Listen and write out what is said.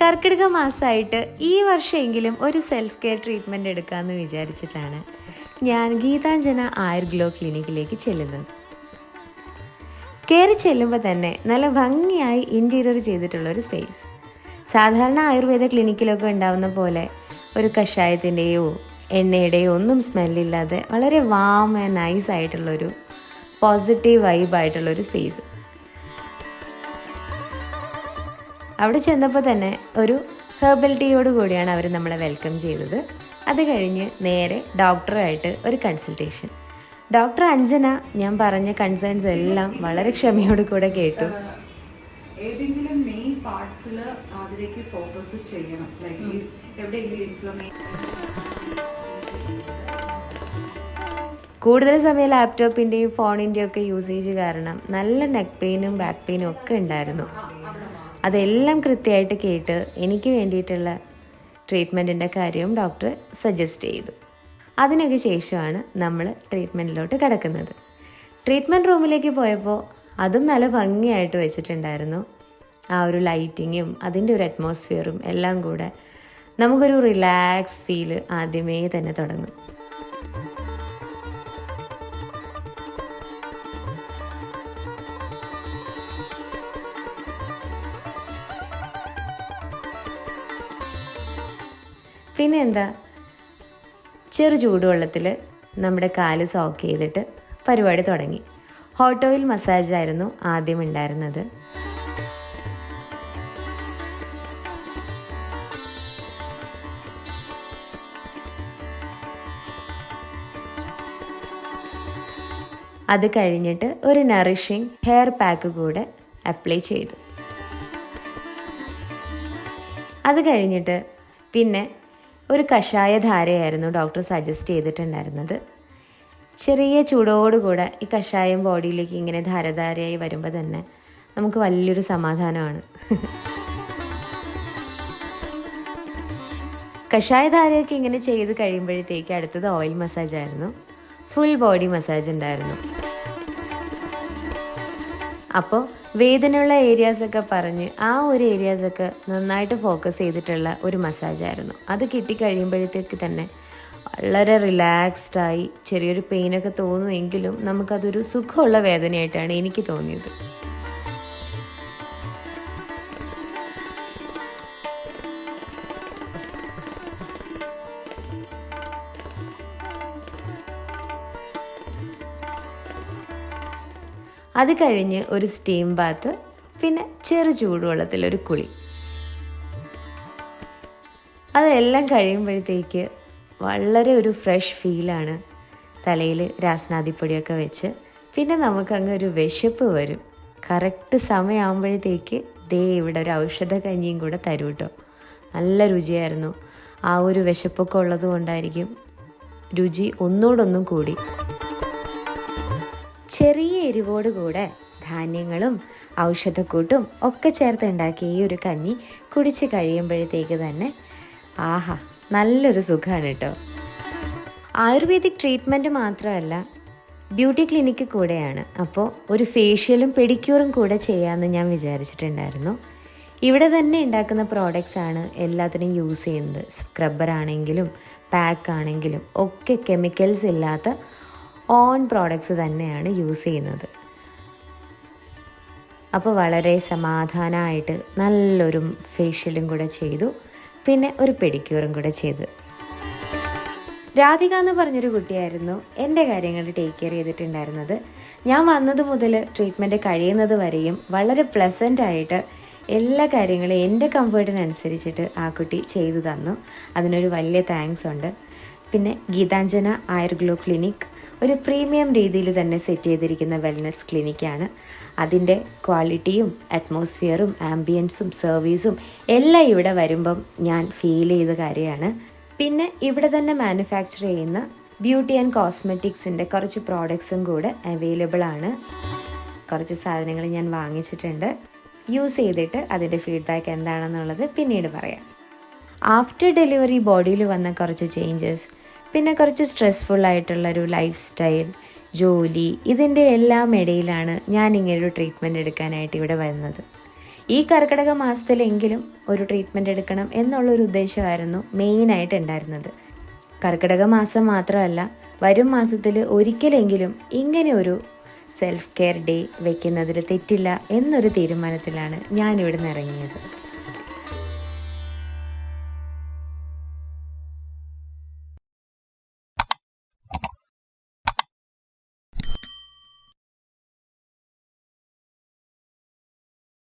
കർക്കിടക മാസമായിട്ട് ഈ വർഷമെങ്കിലും ഒരു സെൽഫ് കെയർ ട്രീറ്റ്മെന്റ് എടുക്കാമെന്ന് വിചാരിച്ചിട്ടാണ് ഞാൻ ഗീതാഞ്ജന ആയുർഗ്ലോ ക്ലിനിക്കിലേക്ക് ചെല്ലുന്നത്. കയറി ചെല്ലുമ്പോൾ തന്നെ നല്ല ഭംഗിയായി ഇന്റീരിയർ ചെയ്തിട്ടുള്ള ഒരു സ്പേസ് സാധാരണ ആയുർവേദ ക്ലിനിക്കിലൊക്കെ ഉണ്ടാവുന്ന പോലെ ഒരു കഷായത്തിന്റെയോ എണ്ണയുടെയോ ഒന്നും സ്മെല്ലില്ലാതെ വളരെ വാം ആൻഡ് നൈസ് ആയിട്ടുള്ളൊരു പോസിറ്റീവ് വൈബായിട്ടുള്ളൊരു സ്പേസ് അവിടെ ചെന്നപ്പോൾ തന്നെ ഒരു ഹെർബൽ ടീയോട് കൂടിയാണ് അവർ നമ്മളെ വെൽക്കം ചെയ്തത്. അത് കഴിഞ്ഞ് നേരെ ഡോക്ടറായിട്ട് ഒരു കൺസൾട്ടേഷൻ ഡോക്ടർ അഞ്ജന ഞാൻ പറഞ്ഞ കൺസേൺസ് എല്ലാം വളരെ ക്ഷമയോട് കൂടെ കേട്ടു. ഏതെങ്കിലും മെയിൻ പാർട്സിൽ അതിലേക്ക് ഫോക്കസ് ചെയ്യണം. ലൈക്ക് എവിടെയെങ്കിലും ഇൻഫ്ലമേഷൻ കൂടുതൽ സമയം ലാപ്ടോപ്പിന്റെയും ഫോണിന്റെയും ഒക്കെ യൂസേജ് കാരണം നല്ല നെക്ക് പെയിനും ബാക്ക് പെയിനും ഒക്കെ ഉണ്ടായിരുന്നു. അതെല്ലാം കൃത്യമായിട്ട് കേട്ട് എനിക്ക് വേണ്ടിയിട്ടുള്ള ട്രീറ്റ്മെന്റിന്റെ കാര്യവും ഡോക്ടർ സജസ്റ്റ് ചെയ്തു. അതിനൊക്കെ ശേഷമാണ് നമ്മൾ ട്രീറ്റ്മെന്റിലോട്ട് കിടക്കുന്നത്. ട്രീറ്റ്മെന്റ് റൂമിലേക്ക് പോയപ്പോൾ അതും നല്ല ഭംഗിയായിട്ട് വെച്ചിട്ടുണ്ടായിരുന്നു. ആ ഒരു ലൈറ്റിങ്ങും അതിന്റെ ഒരു അറ്റ്മോസ്ഫിയറും എല്ലാം കൂടെ നമുക്കൊരു റിലാക്സ് ഫീൽ ആദ്യമേ തന്നെ തുടങ്ങും. പിന്നെ എന്താ ചെറു ചൂടുവെള്ളത്തിൽ നമ്മുടെ കാൽ സോക്ക് ചെയ്തിട്ട് പരിപാടി തുടങ്ങി. ഹോട്ട് ഓയിൽ മസാജ് ആയിരുന്നു ആദ്യം ഉണ്ടായിരുന്നത്. അത് കഴിഞ്ഞിട്ട് ഒരു നറിഷിങ് ഹെയർ പാക്ക് കൂടെ അപ്ലൈ ചെയ്തു. അത് കഴിഞ്ഞിട്ട് പിന്നെ ഒരു കഷായ ധാരയായിരുന്നു ഡോക്ടർ സജസ്റ്റ് ചെയ്തിട്ടുണ്ടായിരുന്നത്. ചെറിയ ചൂടോടുകൂടെ ഈ കഷായം ബോഡിയിലേക്ക് ഇങ്ങനെ ധാരധാരയായി വരുമ്പോൾ തന്നെ നമുക്ക് വലിയൊരു സമാധാനമാണ്. കഷായ ധാരയൊക്കെ ഇങ്ങനെ ചെയ്ത് കഴിയുമ്പോഴത്തേക്ക് അടുത്തത് ഓയിൽ മസാജ് ആയിരുന്നു. ഫുൾ ബോഡി മസാജ് ഉണ്ടായിരുന്നു. അപ്പോൾ വേദനയുള്ള ഏരിയാസൊക്കെ പറഞ്ഞ് ആ ഒരു ഏരിയാസൊക്കെ നന്നായിട്ട് ഫോക്കസ് ചെയ്തിട്ടുള്ള ഒരു മസാജായിരുന്നു അത് കിട്ടിക്കഴിയുമ്പോഴത്തേക്ക് തന്നെ വളരെ റിലാക്സ്ഡായി ചെറിയൊരു പെയിനൊക്കെ തോന്നുമെങ്കിലും നമുക്കതൊരു സുഖമുള്ള വേദനയായിട്ടാണ് എനിക്ക് തോന്നിയത്. അത് കഴിഞ്ഞ് ഒരു സ്റ്റീം ബാത്ത് പിന്നെ ചെറു ചൂടുവെള്ളത്തിൽ ഒരു കുളി. അതെല്ലാം കഴിയുമ്പോഴത്തേക്ക് വളരെ ഒരു ഫ്രഷ് ഫീലാണ് തലയിൽ രാസനാദിപ്പൊടിയൊക്കെ വെച്ച് പിന്നെ നമുക്കങ്ങ് ഒരു വിശപ്പ് വരും. കറക്റ്റ് സമയമാകുമ്പോഴത്തേക്ക് ദേ ഇവിടെ ഒരു ഔഷധ കഞ്ഞിയും കൂടെ തരും കേട്ടോ നല്ല രുചിയായിരുന്നു. ആ ഒരു വിശപ്പൊക്കെ ഉള്ളത് കൊണ്ടായിരിക്കും രുചി ഒന്നോടൊന്നും കൂടി. ചെറിയ എരിവോട് കൂടെ ധാന്യങ്ങളും ഔഷധക്കൂട്ടും ഒക്കെ ചേർത്ത് ഉണ്ടാക്കിയ ഈ ഒരു കഞ്ഞി കുടിച്ച് കഴിയുമ്പോഴത്തേക്ക് തന്നെ ആഹാ നല്ലൊരു സുഖമാണ് കേട്ടോ. ആയുർവേദിക് ട്രീറ്റ്മെന്റ് മാത്രമല്ല ബ്യൂട്ടി ക്ലിനിക്ക് കൂടെയാണ്. അപ്പോൾ ഒരു ഫേഷ്യലും പെഡിക്യൂറും കൂടെ ചെയ്യാമെന്ന് ഞാൻ വിചാരിച്ചിട്ടുണ്ടായിരുന്നു. ഇവിടെ തന്നെ ഉണ്ടാക്കുന്ന പ്രോഡക്റ്റ്സ് ആണ് എല്ലാത്തിനും യൂസ് ചെയ്യുന്നത്. സ്ക്രബ്ബർ ആണെങ്കിലും പാക്ക് ആണെങ്കിലും ഒക്കെ കെമിക്കൽസ് ഇല്ലാത്ത ഓൺ പ്രോഡക്ട്സ് തന്നെയാണ് യൂസ് ചെയ്യുന്നത്. അപ്പോൾ വളരെ സമാധാനമായിട്ട് നല്ലൊരു ഫേഷ്യലും കൂടെ ചെയ്തു. പിന്നെ ഒരു പെഡിക്യൂറും കൂടെ ചെയ്തു. രാധിക എന്ന് പറഞ്ഞൊരു കുട്ടിയായിരുന്നു. എന്റെ കാര്യങ്ങൾ ടേക്ക് കെയർ ചെയ്തിട്ടുണ്ടായിരുന്നത്. ഞാൻ വന്നത് മുതൽ ട്രീറ്റ്മെന്റ് കഴിയുന്നത് വരെയും വളരെ പ്ലസന്റ് ആയിട്ട് എല്ലാ കാര്യങ്ങളും എന്റെ കംഫേർട്ടിനനുസരിച്ചിട്ട് ആ കുട്ടി ചെയ്തു തന്നു. അതിനൊരു വലിയ താങ്ക്സ് ഉണ്ട്. പിന്നെ ഗീതാഞ്ജന ആയുർഗ്ലോ ക്ലിനിക് ഒരു പ്രീമിയം രീതിയിൽ തന്നെ സെറ്റ് ചെയ്തിരിക്കുന്ന വെൽനസ് ക്ലിനിക്കാണ് അതിന്റെ ക്വാളിറ്റിയും അറ്റ്മോസ്ഫിയറും ആംബിയൻസും സർവീസും എല്ലാം ഇവിടെ വരുമ്പം ഞാൻ ഫീൽ ചെയ്ത കാര്യമാണ്. പിന്നെ ഇവിടെ തന്നെ മാനുഫാക്ചർ ചെയ്യുന്ന ബ്യൂട്ടി ആൻഡ് കോസ്മെറ്റിക്സിന്റെ കുറച്ച് പ്രോഡക്ട്സും കൂടെ അവൈലബിൾ ആണ്. കുറച്ച് സാധനങ്ങൾ ഞാൻ വാങ്ങിച്ചിട്ടുണ്ട്. യൂസ് ചെയ്തിട്ട് അതിന്റെ ഫീഡ്ബാക്ക് എന്താണെന്നുള്ളത് പിന്നീട് പറയാം. ആഫ്റ്റർ ഡെലിവറി ബോഡിയിൽ വന്ന കുറച്ച് ചേഞ്ചസ് പിന്നെ കുറച്ച് സ്ട്രെസ്ഫുൾ ആയിട്ടുള്ളൊരു ലൈഫ് സ്റ്റൈൽ ജോലി ഇതിന്റെ എല്ലാം ഇടയിലാണ് ഞാൻ ഇങ്ങനൊരു ട്രീറ്റ്മെന്റ് എടുക്കാനായിട്ട് ഇവിടെ വരുന്നത് ഈ കർക്കിടക മാസത്തിലെങ്കിലും ഒരു ട്രീറ്റ്മെന്റ് എടുക്കണം എന്നുള്ളൊരു ഉദ്ദേശമായിരുന്നു മെയിനായിട്ട് ഉണ്ടായിരുന്നത്. കർക്കിടക മാസം മാത്രമല്ല വരും മാസത്തിൽ ഒരിക്കലെങ്കിലും ഇങ്ങനെ ഒരു സെൽഫ് കെയർ ഡേ വയ്ക്കുന്നതിൽ തെറ്റില്ല എന്നൊരു തീരുമാനത്തിലാണ് ഞാനിവിടെ നിന്ന് ഇറങ്ങിയത്.